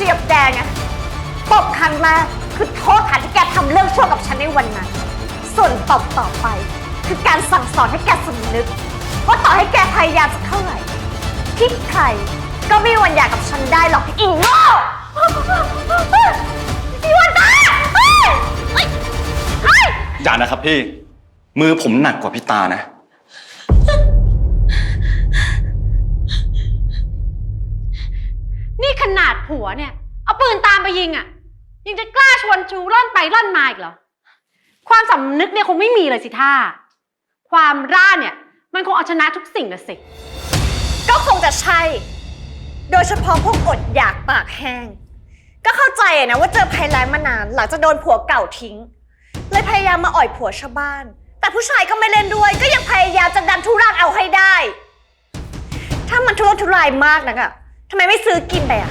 ที่มันเจียบแดงไงตบครั้งแรกคือโทษฐานที่แกทำเรื่องชั่วกับฉันในวันนั้น ส่วนตบต่อไป คือการสั่งสอนให้แกสำนึก ว่าต่อให้แกพยายามจะเท่าไหร่ที่ใครก็ไม่มีวันอยากกับฉันได้หรอกอีโง่พี่วันตาเฮ้ยเฮ้ยเฮ้ยอย่านะครับพี่ มือผมหนักกว่าพี่ตานะ ขนาดผัวเนี่ย เอาปืนตามไปยิงอะ่ะ ยังจะกล้าชวนชูร่อนไปร่อนมาอีกเหรอ ความสำนึกเนี่ยคงไม่มีเลยสิท่า ความร่าเนี่ย มันคงเอาชนะทุกสิ่งนะสิ ก็คงจะใช่ โดยเฉพาะพวกอดอยากปากแห้ง ก็เข้าใจนะว่าเจอภัยแล้งมานาน หลังจากโดนผัวเก่าทิ้ง เลยพยายามมาอ่อยผัวชาวบ้าน แต่ผู้ชายก็ไม่เล่นด้วย ก็ยังพยายามจะดันทุรังเอาให้ได้ ถ้ามันทุรนทุรายมากนักอะ ทำไมไม่ซื้อกินไปอะ